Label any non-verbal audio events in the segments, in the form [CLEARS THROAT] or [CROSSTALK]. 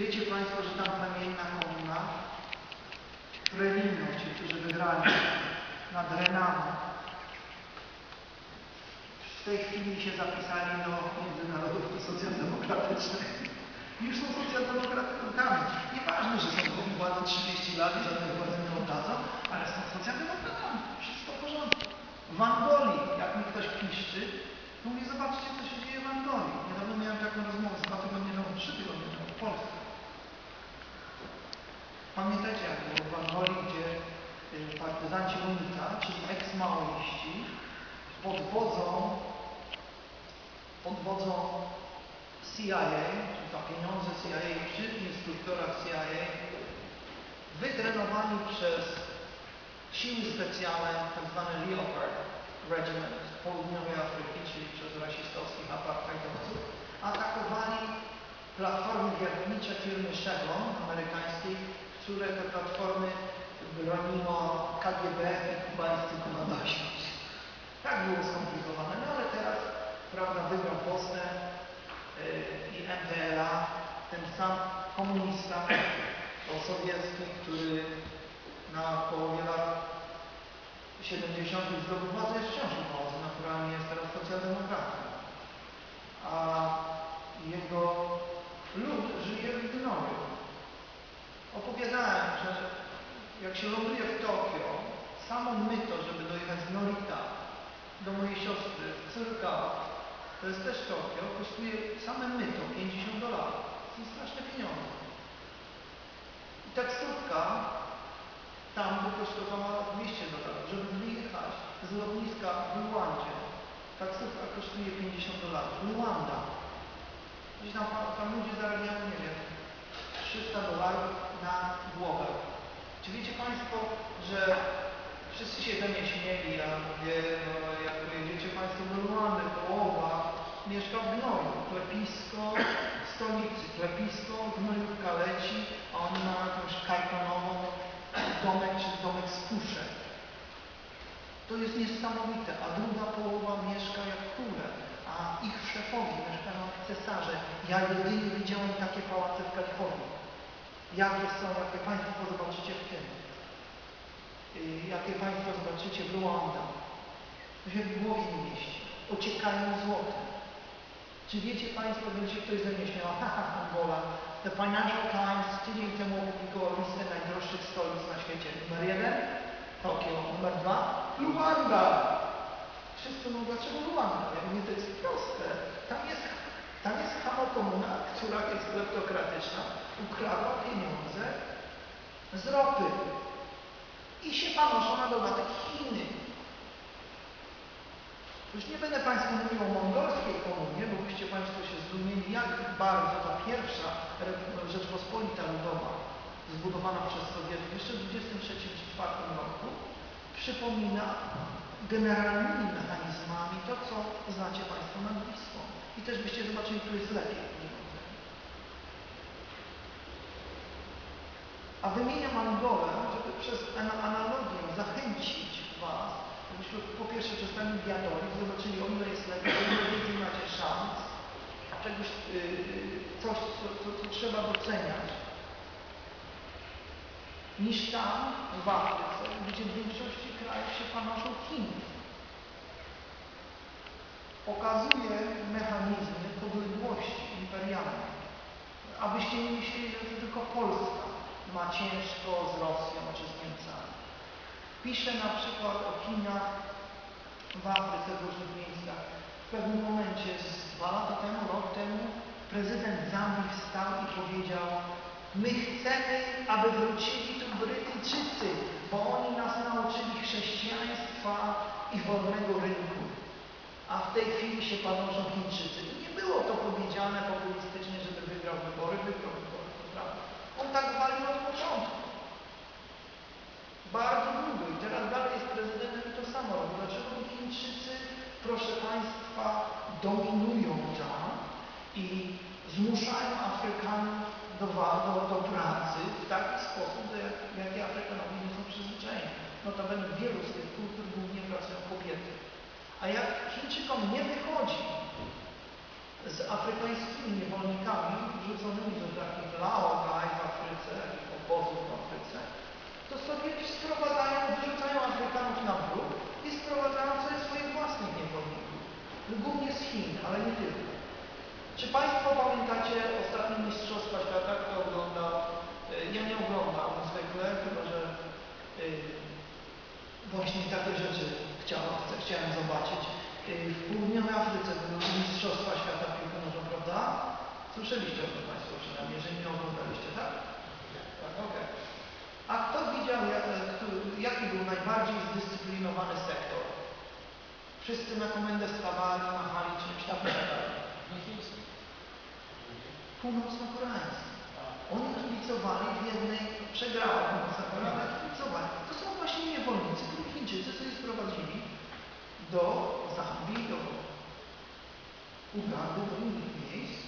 wiecie Państwo, że tam plemienna komuna Frelimo, ci, którzy wygrali nad Renaną, w tej chwili się zapisali do międzynarodów socjaldemokratycznych. Już są socjaldemokratami. Nieważne, że są w władzy 30 lat i żadnej władzy nie oddadzą, ale są socjaldemokratami. Wszystko w porządku. W Angolii, jak mi ktoś piszczy, to mówię, zobaczcie, co się dzieje w Angolii. Niedawno miałem taką rozmowę z dwa tygodnie temu, trzy tygodnie temu w Polsce. Pamiętacie, jak było w Angolii, gdzie y, partyzanci UNITA, czyli eks-maoiści, pod wodzą, pod wodzą CIA, za pieniądze CIA, przy instruktorach CIA, wytrenowani przez siły specjalne, tzw. Leopard Regiment z południowej Afryki, czyli przez rasistowskich apartheidowców, atakowali platformy wiertnicze firmy Chevron amerykańskiej, które te platformy broniło KGB i kubańscy komandosi. Tak było skomplikowane, no ale teraz, prawda, wygrał postęp yy, i MPLA, ten sam komunista sowiecki, który na połowie lat 70. zdobył władzę, jest wciąż u władzy, naturalnie jest teraz socjaldemokratą. A jego lud żyje w gnoju. Opowiadałem, że jak się ląduje w Tokio, samo myto, żeby dojechać z Norita do mojej siostry w Cyrka, to jest też Tokio, kosztuje same myto 50 dolarów. To są straszne pieniądze. I taksówka tam by kosztowała 200 dolarów. Żeby wyjechać z lotniska w Luandzie, taksówka kosztuje 50 dolarów. Luanda. Gdzieś tam, tam ludzie zarabiają, nie wiem, 300 dolarów na głowę. Czy wiecie Państwo, że wszyscy się ze mnie śmieli, ja mówię, no, jak pojedziecie Państwo do Luandy, połowa mieszka w gnoju, klepisko stolicy, klepisko, gnojówka leci, a oni mają jakąś kartonową domek czy domek z puszek. To jest niesamowite, a druga połowa mieszka jak kule, a ich szefowie mieszkają jak cesarze. Ja jedynie widziałem takie pałace w Kalifornii. Jakie są, jakie Państwo zobaczycie w tym. Yy, jakie Państwo zobaczycie w Luanda. W głowie nie mieści. Ociekają złotem. Czy wiecie Państwo, będzie ktoś śmiał, haha, Angola. The Financial Times tydzień temu opublikował listę najdroższych stolic na świecie. Numer jeden, Tokio. Numer dwa, Luanda. Wszyscy mówią, dlaczego Luanda? Ja mówię, to jest proste. Tam jest, tam jest hamokomuna, która jest kleptokratyczna, ukradła pieniądze z ropy. I się panoszą na dodatek Chiny. Już nie będę Państwu mówił o mongolskiej komunie, bo byście Państwo się zdumieli, jak bardzo ta pierwsza Rzeczpospolita Ludowa, zbudowana przez Sowietów jeszcze w 1923-1924 roku, przypomina generalnymi mechanizmami to, co znacie Państwo nad Wisłą. I też byście zobaczyli, tu jest lepiej. A wymieniam Angolę, żeby przez ana- analogię zachęcić Was, żebyśmy po pierwsze przestali diadolić, zobaczyli o ile jest lepiej, o ile więcej macie szans, czegoś, yy, coś, co, co, co trzeba doceniać, niż tam w Afryce, gdzie w większości krajów się panoszą Chiny. Pokazuje mechanizmy podległości imperialnej. Abyście nie myśleli, że to tylko Polska ma ciężko z Rosją czy z Niemcami. Pisze na przykład o Chinach w Afryce w różnych miejscach. W pewnym momencie, z dwa lata temu, rok temu, prezydent Zambii wstał i powiedział my chcemy, aby wrócili tu Brytyjczycy, bo oni nas nauczyli chrześcijaństwa i wolnego rynku. A w tej chwili się panoszą Chińczycy. I nie było to powiedziane populistycznie, żeby wygrał wybory, wygrał wybory, to prawda. On tak walił od początku. Bardzo długo i teraz dalej jest prezydentem i to samo robi. Dlaczego Chińczycy, proszę Państwa, dominują tam i zmuszają Afrykanów do, do, do pracy w taki sposób, jak, jakie Afrykanowie nie są przyzwyczajeni. Notabene w wielu z tych kultur głównie pracują kobiety. A jak Chińczykom nie wychodzi z afrykańskimi niewolnikami wrzuconymi do takich laogaj w Afryce, obozów w Afryce, to sobie sprowadzają, wyrzucają Afrykanów na bruk i sprowadzają sobie swoich własnych niewolników. Głównie z Chin, ale nie tylko. Czy Państwo pamiętacie ostatnie Mistrzostwa Świata, kto oglądał? E, ja nie oglądam zwykle, chyba że e, właśnie takie rzeczy chciałem, chciałem zobaczyć. Y, W południowej Afryce były Mistrzostwa Świata w piłkę nożną, prawda? Słyszeliście o tym Państwo przynajmniej, jeżeli nie oglądaliście, tak? Tak, okej. A kto widział, jak, jaki był najbardziej zdyscyplinowany sektor? Wszyscy na komendę stawali, machali czymś tam [CLEARS THROAT] czekali. Północno-koreański. Oni kibicowali w jednej, przegrała Północna Korea, ale kibicowali. To są właśnie niewolnicy, których Chińczycy sobie sprowadzili do Zambii, do Ugandy, do innych miejsc.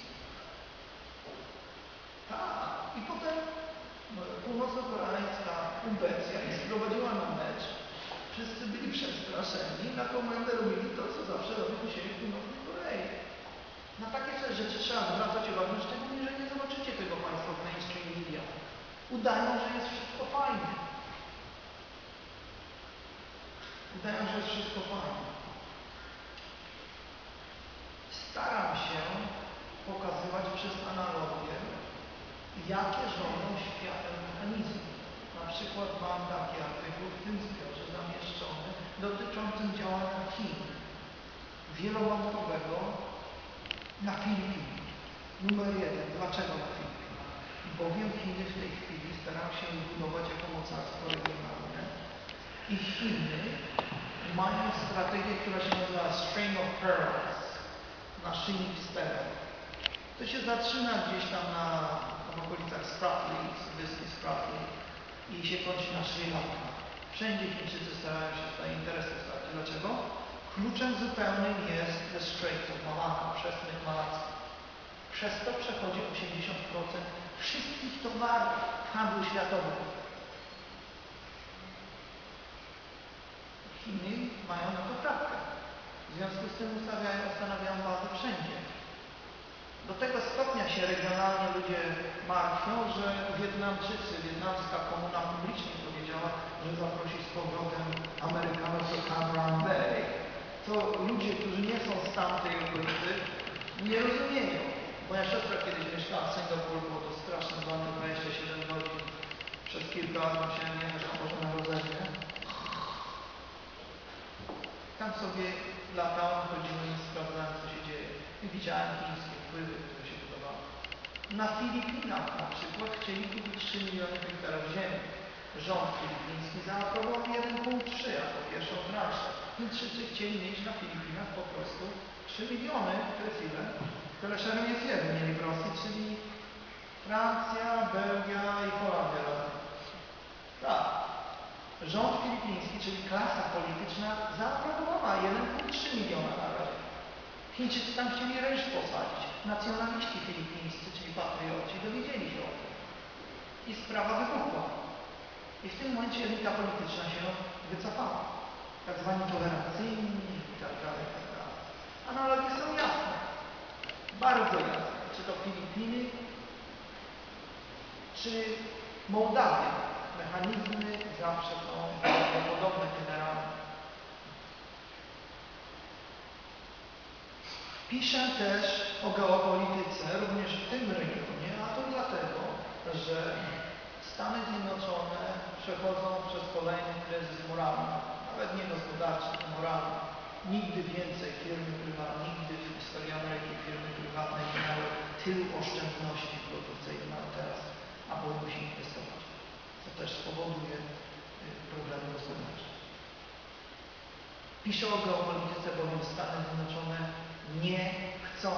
Tak. I potem no, północno-koreańska ubecja ich sprowadziła na mecz. Wszyscy byli przestraszeni, na komendę robili to, co zawsze robią u siebie w Północnej Korei. Na takie coś rzeczy trzeba zwracać uwagę, szczególnie, że nie zobaczycie tego Państwo w mainstream media. Udają, że jest wszystko fajnie. Udają, że jest wszystko fajnie. Staram się pokazywać przez analogię, jakie rządzą światem mechanizmy. Na przykład mam taki artykuł w tym zbiorze zamieszczony dotyczącym działania Chin wielowątkowego na Filipinach. Numer jeden. Dlaczego na Filipinach? Bowiem Chiny w tej chwili starają się zbudować jako mocarstwo regionalne i Chiny mają strategię, która się nazywa String of Pearls, naszyjnik z perel. To się zaczyna gdzieś tam na, w okolicach Spratly, wyspy Spratly i się kończy na Sri Lanka. Wszędzie Chińczycy starają się tutaj interesy stać. Dlaczego? Kluczem zupełnym jest of Malacca, przesmyk malacki. Przez to przechodzi 80% wszystkich towarów handlu światowym. Chiny mają na to prawkę. W związku z tym ustawiają, ustanawiają bazę wszędzie. Do tego stopnia się regionalnie ludzie martwią, że Wietnamczycy, wietnamska komuna publicznie powiedziała, że zaprosi z powrotem Amerykanów do Cam To ludzie, którzy nie są z tamtej okolicy, nie rozumieją. Moja siostra kiedyś mieszkała w Singapurze, było to straszne, była to 27 godzin. Przez kilka lat musiałem jechać na Boże Narodzenie. Tam sobie latałem, chodziłem i sprawdzałem, co się dzieje. I widziałem chińskie wpływy, które się budowały. Na Filipinach na przykład chcieli kupić 3 miliony hektarów ziemi. Rząd filipiński zaaprobował 1,3 jako pierwszą transzę. Chińczycy chcieli mieć na Filipinach po prostu 3 miliony, to jest ile? Tyle szereg jest jeden mieli w Rosji, czyli Francja, Belgia i Holandia razem. Tak. Rząd filipiński, czyli klasa polityczna, zaaprobowała 1,3 miliona na razie. Chińczycy tam chcieli ryż posadzić. Nacjonaliści filipińscy, czyli patrioci, dowiedzieli się o tym. I sprawa wybuchła. I w tym momencie elita polityczna się wycofała. Tak zwani tolerancyjni i tak dalej, tak dalej. Analogie są jasne. Bardzo jasne. Czy to Filipiny, czy Mołdawia. Mechanizmy zawsze są podobne generalnie. Piszę też o geopolityce również w tym regionie, a to dlatego, że Stany Zjednoczone przechodzą przez kolejny kryzys moralny, nawet nie gospodarczy, moralny. Nigdy więcej firmy prywatne, nigdy w historii Ameryki firmy prywatne nie miały tylu oszczędności produkcyjnych jak teraz, a bo musi inwestować. To też spowoduje y, problemy gospodarcze. Piszę o geopolityce, bowiem Stany Zjednoczone nie chcą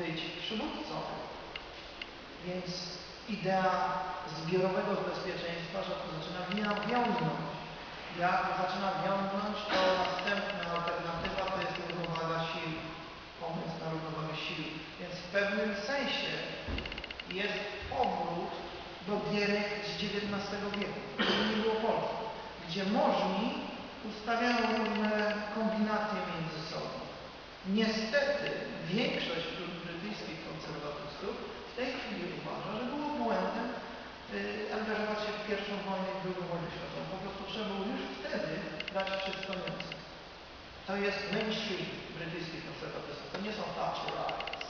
być przywódcą. Więc idea zbiorowego bezpieczeństwa zaczyna wi- wiąznąć. Jak zaczyna wiąznąć, to następna alternatywa to jest równowaga sił. Pomysł na równowagę sił. Więc w pewnym sensie jest powrót do gierek z XIX wieku, gdzie nie było Polski, gdzie możni ustawiają różne kombinacje między sobą. Niestety większość To jest mainstream brytyjskich konserwatystów. To nie są Thatcherites.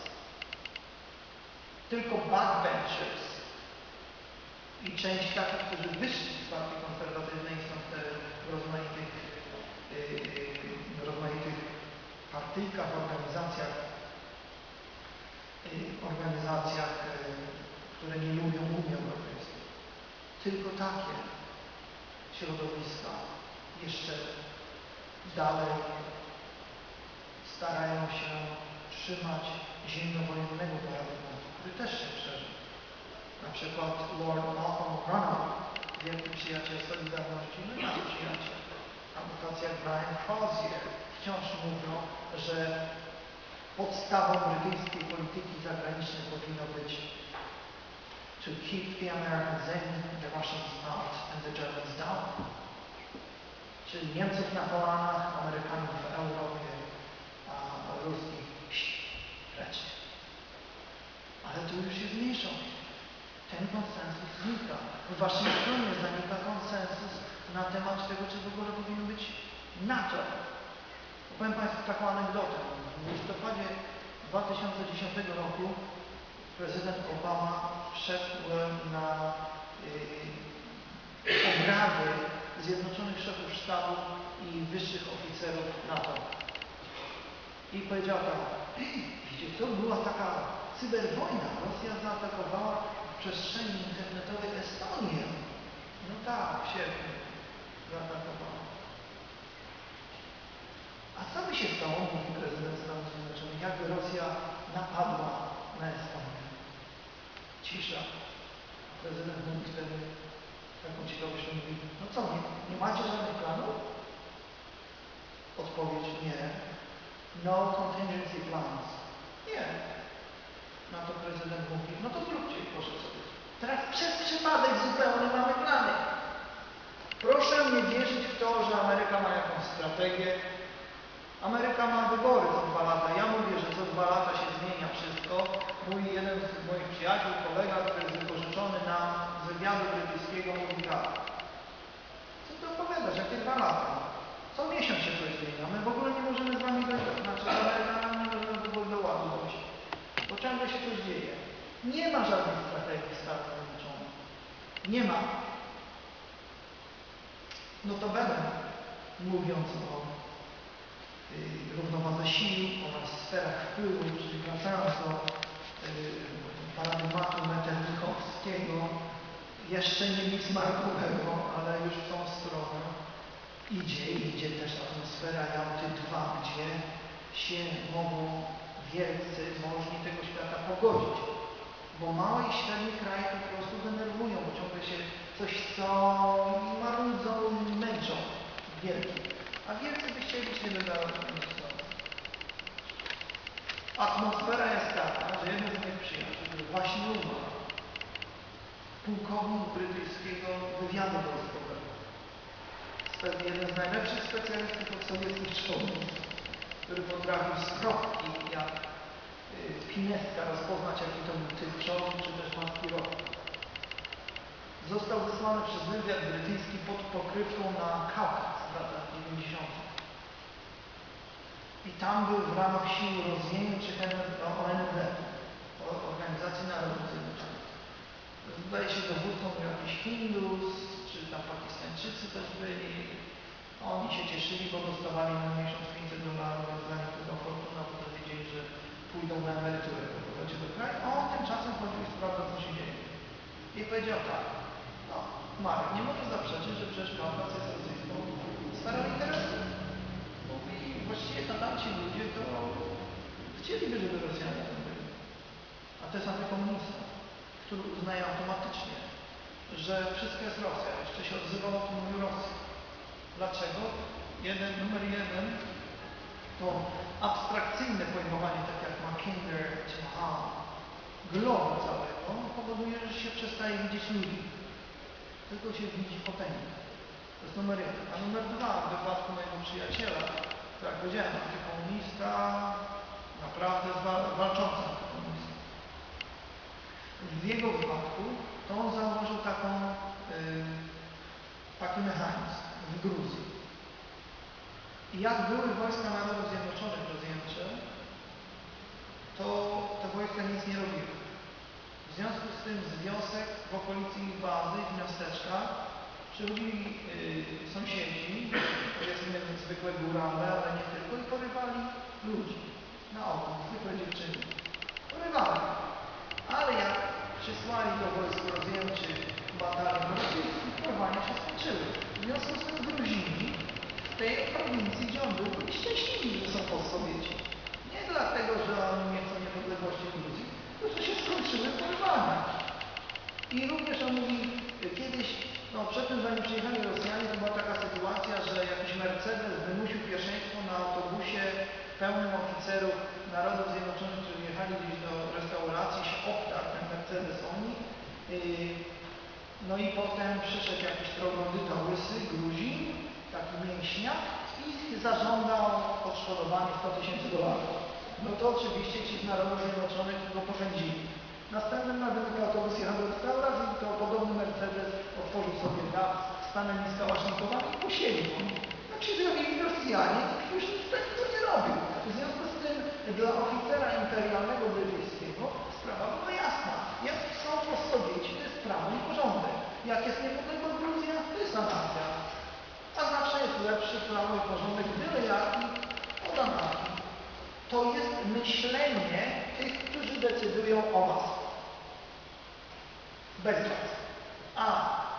Tylko backbenchers i część takich, którzy wyszli z partii konserwatywnej, są te rozmaitych, yy, yy, rozmaitych partyjkach, organizacjach, yy, organizacjach, yy, które nie lubią Unii Europejskiej. Tylko takie środowiska jeszcze dalej starają się trzymać zimnowojennego paradygmatu, który też się przeżył. Na przykład Lord Malcolm Runner, wielki przyjaciel Solidarności, no nasz przyjaciel, jak Brian Crozier, wciąż mówią, że podstawą brytyjskiej polityki zagranicznej powinno być to keep the Americans in, the Russians out and the Germans down. Czyli Niemców na kolanach, Amerykanów w Europie, a ruskich precz. Ale tu już się zmniejszą. Ten konsensus znika. W Waszyngtonie zanika konsensus na temat tego, czy w ogóle powinno być NATO. Powiem Państwu taką anegdotę. W listopadzie 2010 roku prezydent Obama wszedł na yy, Zjednoczonych Szefów Sztabu i wyższych oficerów NATO. I powiedział tak, [CLEARS THROAT] wiecie co, była taka cyberwojna. Rosja zaatakowała w przestrzeni internetowej Estonię. No tak, w sierpniu zaatakowała. A co by się stało, mówi prezydent Stanów Zjednoczonych, jakby Rosja napadła na Estonię? Cisza. Prezydent mówi wtedy taką ciekawością mówi, no co, nie, nie macie żadnych planów? Odpowiedź nie. No contingency plans. Nie. Na to prezydent mówi, no to zróbcie proszę sobie. Teraz przez przypadek zupełnie mamy plany. Proszę nie wierzyć w to, że Ameryka ma jakąś strategię. Ameryka ma wybory co dwa lata. Ja mówię, że co dwa lata się zmienia wszystko. Mój jeden z moich przyjaciół, kolega, który jest wypożyczony na wywiadu brytyjskiego mówi tak. Co ty opowiadasz? Jakie dwa lata? Co miesiąc się coś zmienia. My w ogóle nie możemy z wami dojść, znaczy z Amerykanami nie możemy w ogóle do ładu dojść. Bo ciągle się coś dzieje. Nie ma żadnej strategii Stanów Zjednoczonych. Nie ma. Notabene, mówiąc o y, równowadze sił oraz sferach wpływu, czyli wracając do y, paradygmatu Metternichowskiego, jeszcze nie Bismarckowego, ale już w tą stronę idzie, idzie też atmosfera Jalty 2, gdzie się mogą wielcy możni tego świata pogodzić. Bo małe i średnie kraje po prostu denerwują, ciągle się coś i marudzą i męczą wielki. A wielcy by się wydawać Atmosfera jest taka, że jeden z moich przyjaciół, właśnie umarł, pułkownik brytyjskiego wywiadu wojskowego, jeden z najlepszych specjalistów od sowieckich który potrafił z kropki, jak y, pineska rozpoznać, jaki to był typ czołg, czy też maskirowy. Został wysłany przez wywiad brytyjski pod pokrywką na Kaukaz w latach 90. I tam był w ramach sił do ONZ, Organizacji Narodów Zjednoczonych. Zdaje się dowódcą jakiś Hindus, czy tam Pakistańczycy też byli. Oni się cieszyli, bo dostawali na miesiąc 500 dolarów, więc dla nich była fortuna, bo to wiedzieli, że pójdą na emeryturę po powrocie do kraju, a on tymczasem chodził i sprawdzał, co się dzieje. I powiedział tak, no, Marek, nie może zaprzeczyć, że przecież Kaukaz jest rosyjską sferą interesu. Mówi, właściwie tamci ludzie to chcieliby, żeby Rosjanie tam byli. A to jest antykomunista, który uznaje automatycznie, że wszystko jest Rosja. Jeszcze się odzywał, to mówił Rosja. Dlaczego? Jeden, numer jeden to abstrakcyjne pojmowanie, tak jak Mackinder czy Hahn, globu całego powoduje, że się przestaje widzieć ludzi. Tylko się widzi potęgę. To jest numer jeden. A numer dwa, w wypadku mojego przyjaciela, to jak powiedziałem, antykomunista, naprawdę walczący antykomunista. W jego wypadku to on zauważył taką, yy, taki mechanizm w Gruzji. I jak były wojska Narodów Zjednoczonych rozjęte, to te wojska nic nie robiły. W związku z tym z wiosek w okolicy ich bazy, w miasteczkach, Przychodzili yy, sąsiedzi, powiedzmy zwykłe górale, ale nie tylko, i porywali ludzi na oko, zwykłe dziewczyny. Porywali. Ale jak przysłali do wojsk rozjemczych batalion rosyjskich, porwania się skończyły. W związku z tym Gruzini w tej prowincji, gdzie on był, byli szczęśliwi, że są postsowieci. Nie dlatego, że oni nie chcą niepodległości Gruzji, tylko że się skończyły porwania. I również on mówi, kiedyś, no przed tym zanim przyjechali Rosjanie, to była taka sytuacja, że jakiś Mercedes wymusił pierwszeństwo na autobusie pełnym oficerów Narodów Zjednoczonych, którzy jechali gdzieś do restauracji, się obtarł ten Mercedes oni. No i potem przyszedł jakiś troglodyta łysy, Gruzin, taki mięśniak i zażądał odszkodowanie 100 tysięcy dolarów. No to oczywiście ci z Narodów Zjednoczonych go porzędzili. Następnym razem jak autobus jechał do restauracji, to podobny Mercedes otworzył sobie dach z panami skałasznikowami i posiedził. Tak się zrobili Rosjanie i już nic takiego nie robił. W związku z tym dla oficera imperialnego brytyjskiego sprawa była jasna. Jak są postsowieci, to jest prawo i porządek. Jak jest niepodległa Gruzja, to jest anarchia. A zawsze jest lepszy prawo i porządek, byle jaki od anarchii. To jest myślenie decydują o was. Bez was. A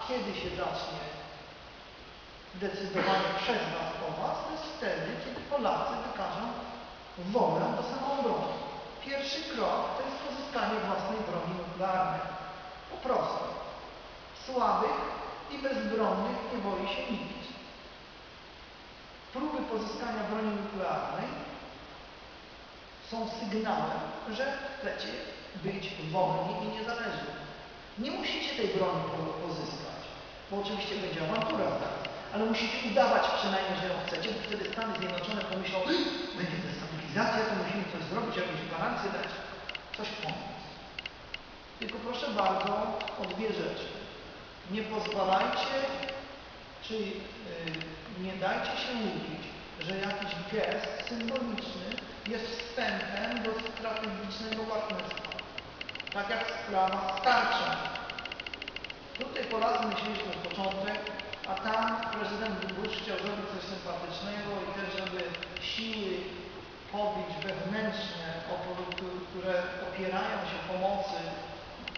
kiedy się zacznie decydowanie przez was o was, to jest wtedy, kiedy Polacy wykażą wolę do samoobrony. Pierwszy krok to jest pozyskanie własnej broni nuklearnej. Po prostu. Słabych i bezbronnych nie boi się nikt. Próby pozyskania broni nuklearnej są sygnałem, że chcecie być wolni i niezależni. Nie musicie tej broni pozyskać, bo oczywiście będzie awantura zaraz, ale musicie udawać przynajmniej, że ją chcecie, bo wtedy Stany Zjednoczone pomyślą, będzie destabilizacja, to musimy coś zrobić, jakąś gwarancję dać, coś pomóc. Tylko proszę bardzo o dwie rzeczy. Nie pozwalajcie, czy yy, nie dajcie się mówić, że jakiś gest symboliczny jest wstępem do strategicznego partnerstwa. Tak jak sprawa starcza. Tutaj Polacy myśleli, że to początek, a tam prezydent Bush chciał zrobić coś sympatycznego i też, żeby siły pobić wewnętrzne, które opierają się pomocy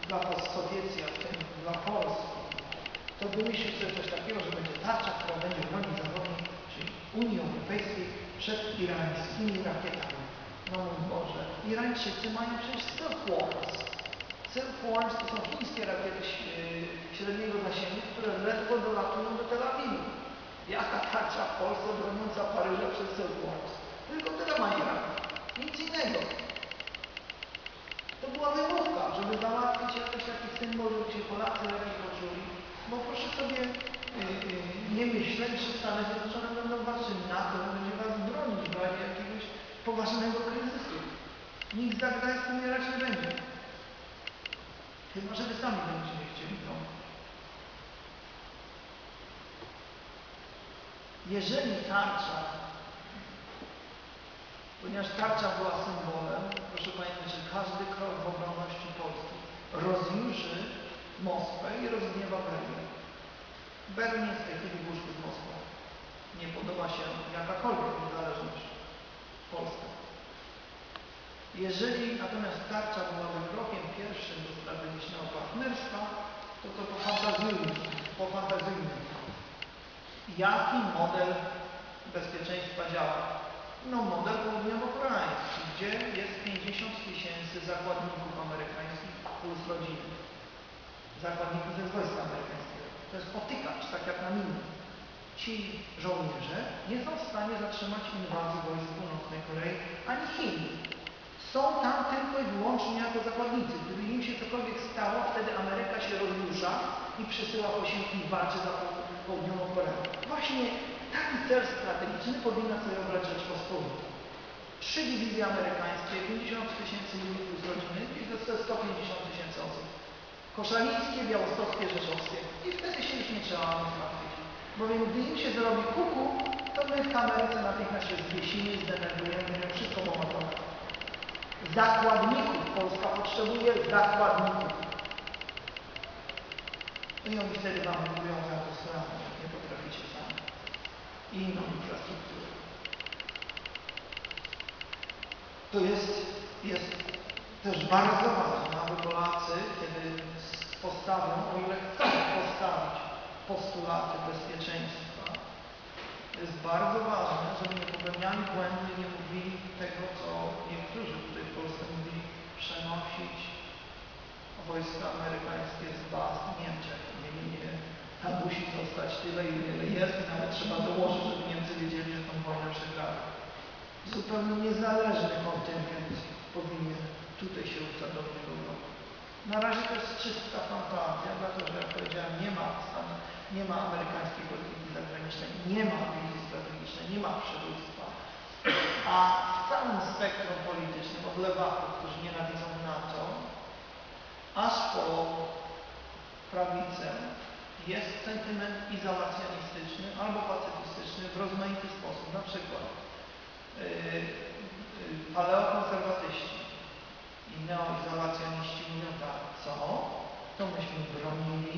dla postsowieckiej, w tym dla Polski, to wymyślił sobie coś takiego, że będzie tarcza, która będzie bronić zachodniej, czyli Unii Europejskiej przed irańskimi rakietami. No Boże, Irańczycy mają przecież Silkworms. Silkworms to są chińskie rakiety średniego zasięgu, które ledwo dolatują do Tel Awiwu. Jaka tarcza w Polsce broniąca Paryża przed Silkworms? Tylko tyle ma Iran. Nic innego. To była wymówka, żeby załatwić jakiś taki symbol, żeby się Polacy lepiej poczuli. Bo proszę sobie nie myśleć, że Stany Zjednoczone będą waszym NATO, będzie was bronić w razie jakiegoś poważnego kryzysu. Nikt za Gdańsk umierać nie będzie. Chyba, że wy sami będziecie chcieli to. Jeżeli tarcza, ponieważ tarcza była symbolem, proszę pamiętać, że każdy krok w obronności Polski rozjuszy Moskwę i rozgniewa Berlin. Berlin jest w tej chwili w łóżku z Moskwą. Nie podoba się jakakolwiek niezależność Polska. Jeżeli natomiast tarcza byłaby krokiem pierwszym do strategicznego partnerstwa, to to pofantazjujmy, pofantazjujmy. Jaki model bezpieczeństwa działa? No model południowo-koreański, gdzie jest 50 tysięcy zakładników amerykańskich plus rodziny. Zakładników ze wojska amerykańskiego. To jest potykacz, tak jak na minie. Ci żołnierze nie są w stanie zatrzymać inwazji wojsk północnej Korei ani Chin. Są tam tylko i wyłącznie jako zakładnicy. Gdyby im się cokolwiek stało, wtedy Ameryka się rozrusza i przysyła posiłki i walczy za południową Koreę. Właśnie taki cel strategiczny powinna sobie obrać Rzeczpospolita. Trzy dywizje amerykańskie, 50 tysięcy ludzi plus rodziny i to jest 150 tysięcy osób. Koszalińskie, białostockie, rzeszowskie. I wtedy się już nie trzeba martwić. Bowiem gdy im się zrobi kuku, to my w Ameryce natychmiast się zwiesimy, zdenerwujemy, wszystko bombardować. Zakładników Polska potrzebuje zakładników. No i oni wtedy wam budują za to i inną infrastrukturę. To jest, jest też bardzo ważne, aby Polacy, kiedy postawią, o ile chcą postawić postulaty bezpieczeństwa, to jest bardzo ważne, żeby nie popełniali błędu i nie mówili tego, co niektórzy tutaj w Polsce mówili, przenosić wojska amerykańskie z baz w Niemczech. Nie, nie. Tam musi zostać tyle, ile jest i nawet trzeba dołożyć, żeby Niemcy wiedzieli, że tą wojnę przegrali. Zupełnie niezależny kontyngent powinien tutaj się usadowić. Na razie to jest czysta fantazja, dlatego że jak powiedziałem, nie ma Stan, nie ma amerykańskiej polityki zagranicznej, nie ma wizji strategicznej, nie ma przywództwa. A w całym spektrum politycznym, od lewaków, którzy nienawidzą NATO, aż po prawicę, jest sentyment izolacjonistyczny albo pacyfistyczny w rozmaity sposób. Na przykład yy, yy, paleokonserwatyści i neoizolacjoniści mówią tak, co? To myśmy bronili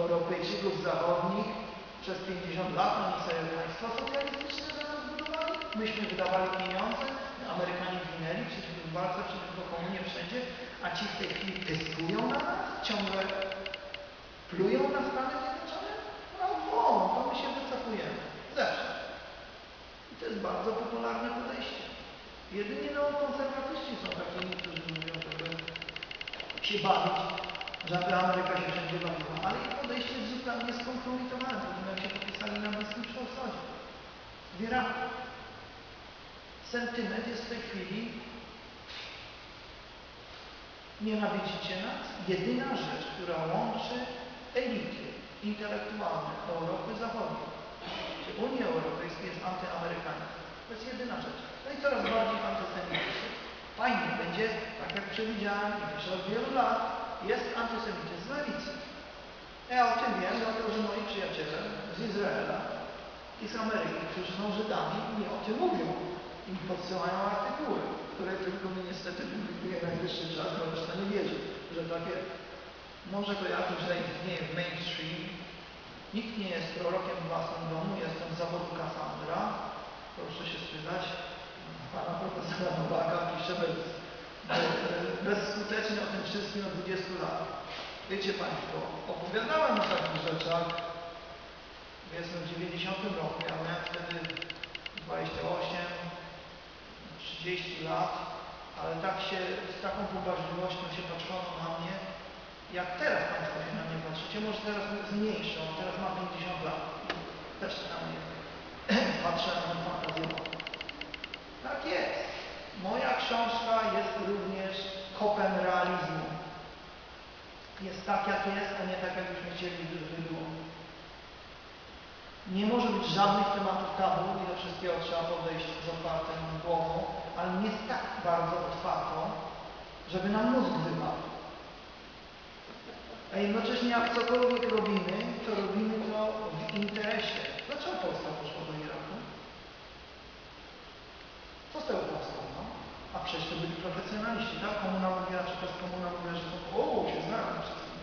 Europejczyków zachodnich przez 50 lat, oni sobie państwa socjalistyczne za nas budowali, myśmy wydawali pieniądze, Amerykanie ginęli przeciw w walce przeciwko komunie wszędzie, a ci w tej chwili tyskują na nas, ciągle plują na Stany Zjednoczone? No wolno, to my się wycofujemy. Zawsze. I to jest bardzo popularne podejście. Jedynie neokonserwatyści są takimi, którzy się bawić, żeby Ameryka się wszędzie bawiła. Ale ich podejście jest zupełnie skompromitowane. Potem jak się podpisali na Bliskim Wschodzie. W Iraku. Sentyment jest w tej chwili nienawidzicie nas. Jedyna rzecz, która łączy elity intelektualne Europy Zachodniej, czy Unii Europejskiej jest antyamerykanizm. To jest jedyna rzecz. No i coraz bardziej antysemityzm. Fajnie będzie, tak jak przewidziałem piszę od wielu lat, jest antysemityzm lewicy. Ja o tym wiem, dlatego że moi przyjaciele z Izraela i z Ameryki, którzy są Żydami, mi o tym mówią i podsyłają artykuły, które tylko my niestety publikuje najwyższy czas, bo reszta nie wierzy, że tak jest. Może to jakoś zaistnieje w mainstream. Nikt nie jest prorokiem w własnym domu, jestem z zawodu Kassandra. Proszę się spytać pana profesora Nowaka, pisze bez, bez, bezskutecznie o tym wszystkim od 20 lat. Wiecie Państwo, opowiadałem o takich rzeczach, jestem w 90 roku, ja miałem wtedy 28, 30 lat, ale tak się, z taką poważliwością się patrzono na mnie, jak teraz Państwo się na mnie patrzycie, może teraz zmniejszą, teraz mam 50 lat. Też na mnie [CLEARS THROAT] patrzę na fantazję. Tak jest. Moja książka jest również kopem realizmu. Jest tak, jak jest, a nie tak, jakbyśmy chcieli, żeby było. Nie może być żadnych tematów tabu i do wszystkiego trzeba podejść z otwartą głową, ale nie tak bardzo otwartą, żeby nam mózg wypadł. A jednocześnie jak cokolwiek robimy, to robimy to w interesie. Dlaczego Polska poszła do Iraku? Co z tego powstało? No? A przecież to byli profesjonaliści, tak? Komuna mówiła, czy jest komuna mówiła, że to o, się znają wszystkim.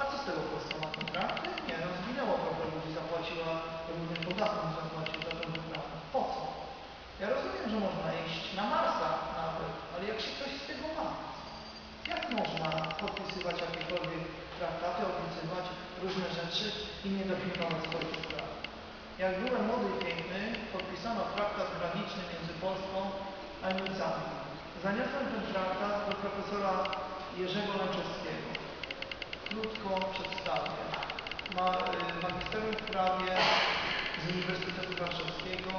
A co z tego powstało? Kontrakty? Nie, no zginęło trochę ludzi, zapłaciła równym podatkom, zapłacił za tę wyprawę. Po co? Ja rozumiem, że można iść na Marsa nawet, ale jak się coś z tego ma? Jak można podpisywać jakiekolwiek traktaty, obiecywać różne rzeczy i nie dopilnować swoich spraw? Jak byłem młody i piękny, podpisano traktat graniczny między Polską a Niemcami. Zaniosłem ten traktat do profesora Jerzego Lęczewskiego. Krótko przedstawię. Ma y, magisterium w prawie z Uniwersytetu Warszawskiego,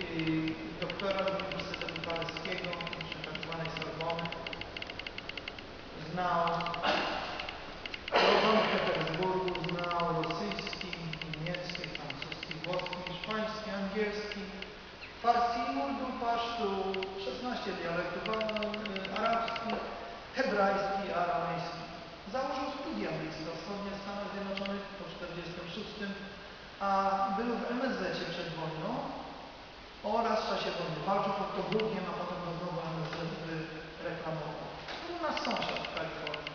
y, doktora z Uniwersytetu Paryskiego, czy tak zwanej Sorbony. Znał rodzony w Petersburgu, znał rosyjski, niemiecki, francuski, włoski, hiszpański, angielski, farsi, urdu, pasztu, 16 dialektów, y, arabski, hebrajski, aramejski. Założył studia bliskowschodnie w Stanach Zjednoczonych po 1946, a był w MSZ przed wojną oraz w czasie wojny. Walczył pod Tobrugiem, a potem go znowu MSZ reklamował. To był nasz sąsiad w Kalifornii.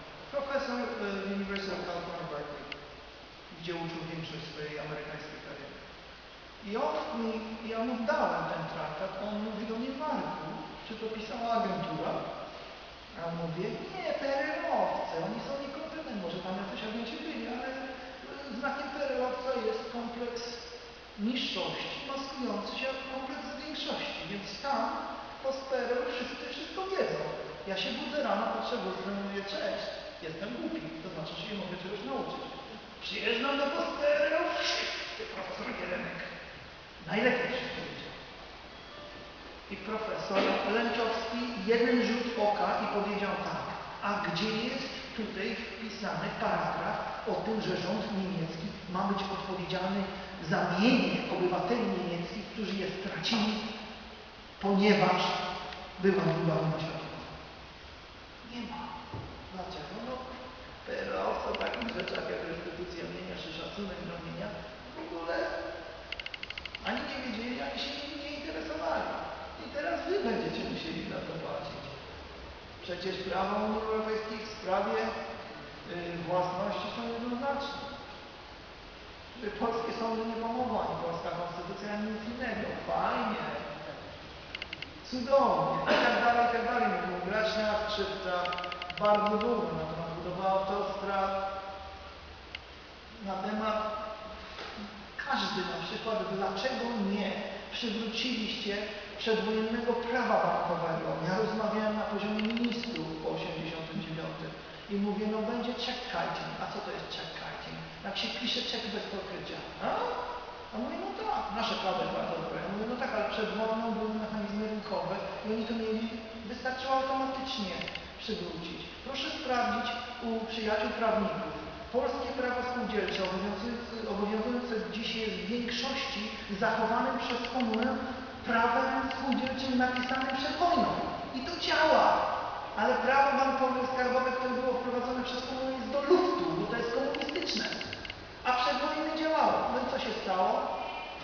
mówię, nie, PRL-owcy, oni są niekompetentni, może tam jacyś agenci byli, ale e, znakiem PRL-owca jest kompleks niższości maskujący się jako kompleks większości, więc tam post PRL wszyscy wszystko wiedzą. Ja się budzę rano, patrzę w lustro i mówię, cześć, jestem głupi, to znaczy, że się mogę czegoś nauczyć. Przyjeżdżam do post PRL, wszyscy profesor Gierenek. Najlepiej wszystko wiedział. I profesor Lęczowski jeden rzut oka i powiedział tak, a gdzie jest tutaj wpisany paragraf o tym, że rząd niemiecki ma być odpowiedzialny za mienie obywateli niemieckich, którzy je stracili, ponieważ była druga wojna światowa. Nie ma. Dlaczego? No, PRO w takich rzeczach jak restytucja mienia czy szacunek do mienia w ogóle ani nie wiedzieli, ani się nimi nie interesowali. I teraz wy będziecie musieli za to płacić. Przecież prawo Unii Europejskiej w sprawie y, własności są jednoznaczne. Polskie sądy nie pomogą, ani polska konstytucja, ani nic innego. Fajnie. Cudownie. I tak dalej, i tak dalej. Mówił Graczniak, Szybca, bardzo długo na temat budowy autostrad, na temat każdy na przykład, dlaczego nie przywróciliście przedwojennego prawa bankowego. Ja rozmawiałem na poziomie ministrów po 89 i mówię, no będzie check kiting. A co to jest check kiting? Jak się pisze czek bez pokrycia. A? A mówię, no tak, nasze prawo bardzo dobre. Ja mówię, no tak, ale przed wojną były mechanizmy rynkowe i oni to mieli, wystarczyło automatycznie przywrócić. Proszę sprawdzić u przyjaciół prawników. Polskie prawo spółdzielcze obowiązujące, obowiązujące dziś jest w większości zachowanym przez komunę prawem spółdzielczym napisanym przed wojną. I to działa. Ale prawo bankowe skarbowe, które było wprowadzone przez komunę jest do luftu, bo to jest komunistyczne. A przed wojną działało. No i co się stało?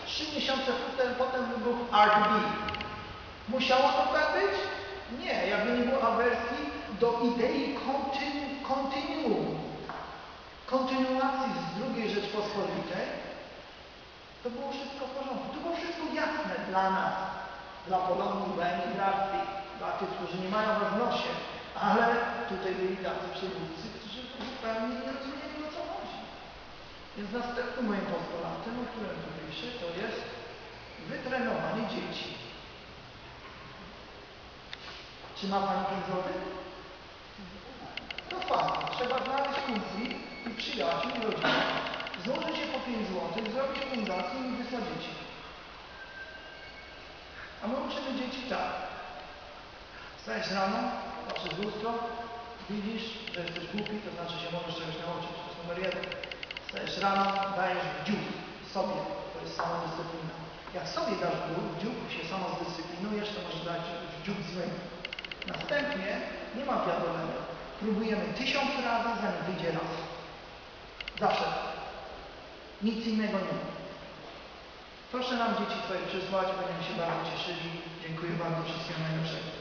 Trzy miesiące potem, potem wybuchł RDB. Musiało to tak być? Nie, jakby nie było awersji do idei kontinu, kontinuum, kontynuacji z II Rzeczpospolitej, to było wszystko w porządku. To było wszystko jasne dla nas, dla Polonii, dla emigracji, dla tych, którzy nie mają w nosie, ale tutaj byli tacy przywódcy, którzy zupełnie nie rozumieli. Więc następnym moim postulatem, o którym tu piszę, to jest wytrenowanie dzieci. Czy ma Pani 5 złotych? To fajnie. Trzeba znaleźć kumpli i przyjaciół i rodziny. Złożyć się po 5 zł, zrobić fundację i wysadzić. A my uczymy dzieci tak. Wstajesz rano, patrzysz w lustro, widzisz, że jesteś głupi, to znaczy się możesz czegoś nauczyć. To jest numer jeden. Wstajesz rano, dajesz dziób sobie. To jest samodyscyplina. Jak sobie dasz dziób- się samo zdyscyplinujesz, to możesz dać dziób złym. Następnie nie ma wiadomego. Próbujemy tysiąc razy, zanim wyjdzie raz. Zawsze. Nic innego nie ma. Proszę nam dzieci Twoje przysłać, będziemy się bardzo cieszyli. Dziękuję bardzo, wszystkiego najlepszego.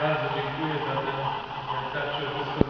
Bardzo dziękuję za tę prezentację.